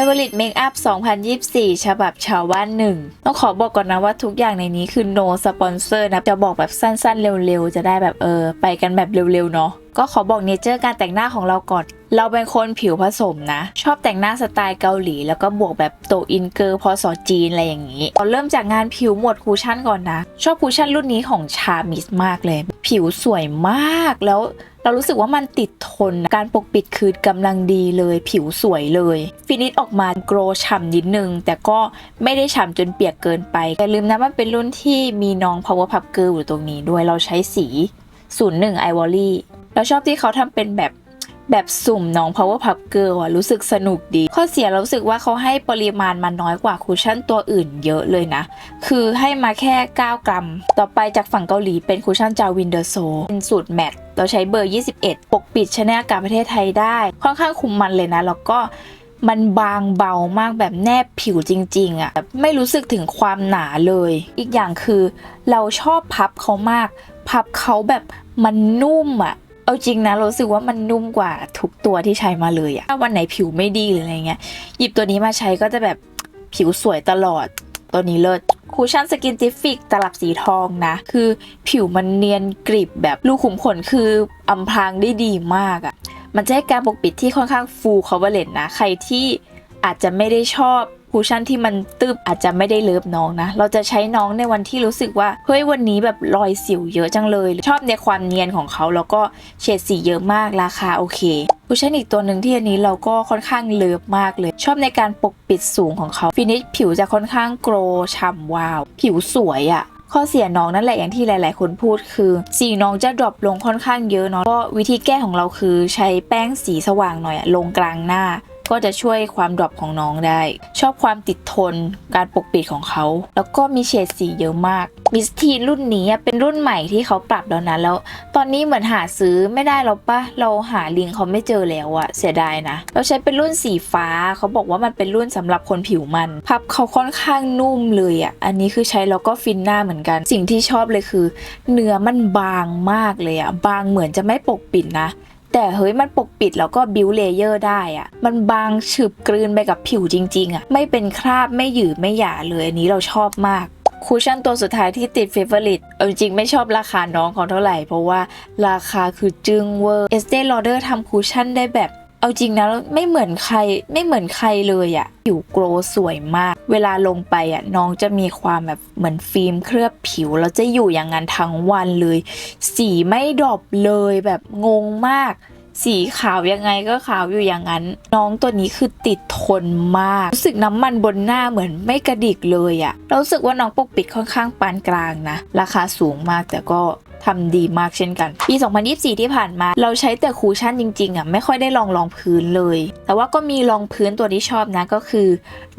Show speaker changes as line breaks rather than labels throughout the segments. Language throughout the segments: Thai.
Favorite Makeup 2024 ฉบับชาวบ้านหนึ่งต้องขอบอกก่อนนะว่าทุกอย่างในนี้คือ no sponsor นะ จะบอกแบบสั้นๆ เร็วๆ จะได้แบบเออ ไปกันแบบเร็วๆ เนาะก็ขอบอกเนเจอร์การแต่งหน้าของเราก่อน เราเป็นคนผิวผสมนะ ชอบแต่งหน้าสไตล์เกาหลี แล้วก็บวกแบบโตอินเกอร์พอสอจีนอะไรอย่างนี้เราเริ่มจากงานผิวหมวดคูชั่นก่อนนะ ชอบคูชั่นรุ่นนี้ของชามิสมากเลย ผิวสวยมากแล้ว เรารู้สึกว่ามันติดทน การปกปิดคือกำลังดีเลยผิวสวยเลย ฟินิชออกมาโกรฉ่ำนิดนึง แต่ก็ไม่ได้ฉ่ำจนเปียกเกินไปอย่าลืมนะมันเป็นรุ่นที่มีน้อง power puff girl อยู่ตรงนี้ด้วยเราใช้สี 01 ivory เราชอบที่เขาทำเป็นแบบ แบบสุ่มน้อง power puff girl อะรู้สึกสนุกดี ข้อเสียเรารู้สึกว่าเขาให้ปริมาณมันน้อยกว่าคุชชั่นตัวอื่นเยอะเลยนะ คือให้มาแค่ 9 กรัม ต่อไปจากฝั่งเกาหลีเป็นคุชชั่นจาวินเดอร์โซเป็นสูตรแมตต์เราใช้เบอร์ 21 ปกปิดชนลอากาศประเทศไทยได้ ค่อนข้างคุมมันเลยนะ แล้วก็มันบางเบามากแบบแนบผิวจริง ๆอะ่ะไม่รู้สึกถึงความหนาเลย อีกอย่างคือเราชอบพับเขามาก พับเขาแบบมันนุ่มอะ่ะ เอาจริงนะรู้สึกว่ามันนุ่มกว่าทุกตัวที่ใช้มาเลยอะถ้าวันไหนผิวไม่ดีหรืออะไรเงี้ยหยิบตัวนี้มาใช้ก็จะแบบผิวสวยตลอดตัวนี้เลิศคูชั่นสกินจิฟิกตลับสีทองนะ คือผิวมันเนียนกริบแบบรูกขุมขนคืออำพรางได้ดีมากอะ่ะ มันจะให้การปกปิดที่ค่อนข้างฟูล coverage นะ ใครที่อาจจะไม่ได้ชอบ คูชั่นที่มันตึบอาจจะไม่ได้เลิฟน้องนะ เราจะใช้น้องในวันที่รู้สึกว่า เฮ้ยวันนี้แบบรอยสิวเยอะจังเลย ชอบในความเนียนของเขาแล้วก็เฉดสีเยอะมากราคาโอเคคูชั่นอีกตัวหนึ่งที่อันนี้เราก็ค่อนข้างเลิฟมากเลย ชอบในการปกปิดสูงของเขาฟินิชผิวจะค่อนข้างโกรฉ่ำวาว ผิวสวยอะ่ะข้อเสียน้องนั่นแหละอย่างที่หลาย ๆ คนพูดคือสีน้องจะดรอปลงค่อนข้างเยอะเนาะก็วิธีแก้ของเราคือใช้แป้งสีสว่างหน่อยลงกลางหน้า ก็จะช่วยความดรอปของน้องได้ ชอบความติดทนการปกปิดของเขา แล้วก็มีเฉดสีเยอะมากมิสทีนรุ่นนี้เป็นรุ่นใหม่ที่เขาปรับแล้วนะแล้ว ตอนนี้เหมือนหาซื้อไม่ได้แล้วปะเราหาลิงเขาไม่เจอแล้วอะเสียดายนะ เราใช้เป็นรุ่นสีฟ้าเขาบอกว่ามันเป็นรุ่นสำหรับคนผิวมัน พับเขาค่อนข้างนุ่มเลยอะอันนี้คือใช้แล้วก็ฟินหน้าเหมือนกัน สิ่งที่ชอบเลยคือ เนื้อมันบางมากเลยอะบางเหมือนจะไม่ปกปิดนะ แต่เฮ้ยมันปกปิดแล้วก็บิวเลเยอร์ได้อะมันบางฉึบกลืนไปกับผิวจริง ๆอะไม่เป็นคราบไม่หยืดไม่หยาเลยอันนี้เราชอบมากคูชั่นตัวสุดท้ายที่ติดเฟเวอร์ลิตเอาจริงไม่ชอบราคาน้องเขาเท่าไหร่ เพราะว่าราคาคือจึงเวอร์เอสเตลอเดอร์ทำคูชั่นได้แบบ เอาจริงนะไม่เหมือนใครไม่เหมือนใครเลยอะผิวโกลวสวยมาก เวลาลงไปอะน้องจะมีความแบบเหมือนฟิล์มเคลือบผิวแล้วจะอยู่อย่างนั้นทั้งวันเลย สีไม่ดรอปเลยแบบงงมาก สีขาวยังไงก็ขาวอยู่อย่างนั้น น้องตัวนี้คือติดทนมาก รู้สึกน้ำมันบนหน้าเหมือนไม่กระดิกเลยอะรู้สึกว่าน้องปกปิดค่อนข้างปานกลางนะ ราคาสูงมากแต่ก็ ทำดีมากเช่นกัน ปี 2024 ที่ผ่านมา เราใช้แต่คูชั่นจริงๆอะไม่ค่อยได้ลองรองพื้นเลย แต่ว่าก็มีรองพื้นตัวที่ชอบนะก็คือ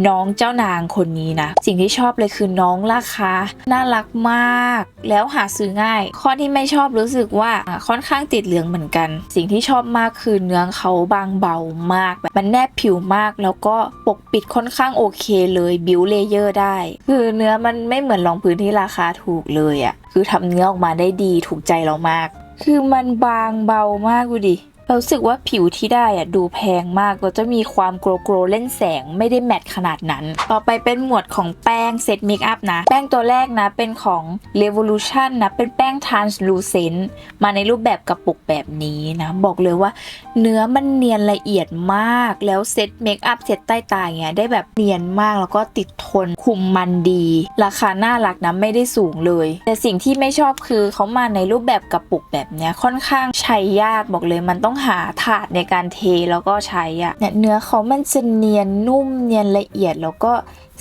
น้องเจ้านางคนนี้นะ สิ่งที่ชอบเลยคือน้องราคา น่ารักมาก แล้วหาซื้อง่าย ข้อที่ไม่ชอบรู้สึกว่าค่อนข้างติดเหลืองเหมือนกัน สิ่งที่ชอบมากคือเนื้อเขาบางเบามากแบบมันแนบผิวมาก แล้วก็ปกปิดค่อนข้างโอเคเลยบิวเลเยอร์ได้ คือเนื้อมันไม่เหมือนรองพื้นที่ราคาถูกเลยอะคือทำเนื้อออกมาได้ดีถูกใจเรามาก คือมันบางเบามากดูดิ เรารู้สึกว่าผิวที่ได้อะดูแพงมากแล้วจะมีความโกลโกลเล่นแสงไม่ได้แมทขนาดนั้น ต่อไปเป็นหมวดของแป้งเซตเมคอัพนะ แป้งตัวแรกนะเป็นของ Revolution นะ เป็นแป้ง translucent มาในรูปแบบกระปุกแบบนี้นะ บอกเลยว่าเนื้อมันเนียนละเอียดมากแล้วเซตเมคอัพเซตใต้ตาเงี้ยได้แบบเนียนมากแล้วก็ติดทนคุมมันดี ราคาน่ารักนะไม่ได้สูงเลย แต่สิ่งที่ไม่ชอบคือเขามาในรูปแบบกระปุกแบบเนี้ยค่อนข้างใช้ยากบอกเลยมันต้องหาถาดในการเทแล้วก็ใช้อะเนี่ยเนื้อเขามันจะเนียนนุ่มเนียนละเอียดแล้วก็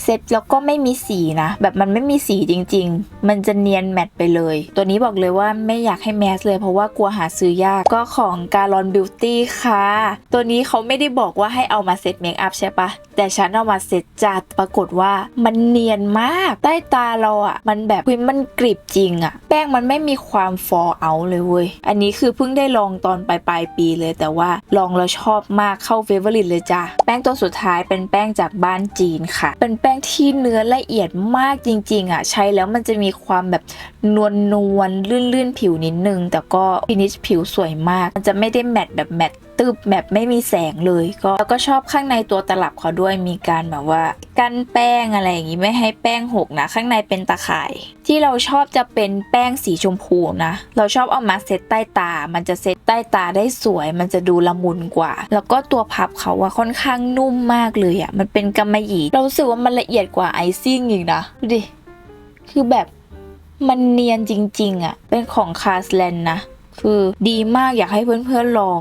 เซ็ตแล้วก็ไม่มีสีนะ แบบมันไม่มีสีจริง ๆ มันจะเนียนแมตต์ไปเลย ตัวนี้บอกเลยว่าไม่อยากให้แมสเลยเพราะว่ากลัวหาซื้อยากก็ของการอนบิวตี้ค่ะ ตัวนี้เขาไม่ได้บอกว่าให้เอามาเซ็ตเมคอัพใช่ปะแต่ฉันเอามาเซ็ตจัดปรากฏว่ามันเนียนมาก ใต้ตาเราอะ่ะ มันแบบเฮ้ยมันกริบจริงอะ่ะ แป้งมันไม่มีความฟอเอาเลยเว้ย อันนี้คือเพิ่งได้ลองตอนปลายปลายปีเลย แต่ว่าลองแล้วชอบมากเข้าเฟเวอร์ลิตเลยจ้ะ แป้งตัวสุดท้ายเป็นแป้งจากบ้านจีนค่ะ เป็นแป้งป้งที่เนื้อละเอียดมากจริงๆอะใช้แล้วมันจะมีความแบบนวลนวลๆลื่นๆ ผิวนิดนึง แต่ก็ฟินิชผิวสวยมาก มันจะไม่ได้แมตต์แบบแมตต์ ตึบแบบไม่มีแสงเลย ก็แล้วก็ชอบข้างในตัวตลับเขาด้วยมีการแบบว่า กันแป้งอะไรอย่างงี้ไม่ให้แป้งหกนะ ข้างในเป็นตะข่าย ที่เราชอบจะเป็นแป้งสีชมพูนะ เราชอบเอามาเซตใต้ตา มันจะเซตใต้ตาได้สวย มันจะดูละมุนกว่า แล้วก็ตัวพับเขาอะค่อนข้างนุ่มมากเลยอะมันเป็นกำมะหยี่เรารู้สึกว่ามันละเอียดกว่าไอซิ่งอีกนะดูดิคือแบบมันเนียนจริง ๆอะเป็นของคาสแลนนะคือดีมากอยากให้เพื่อนๆลอง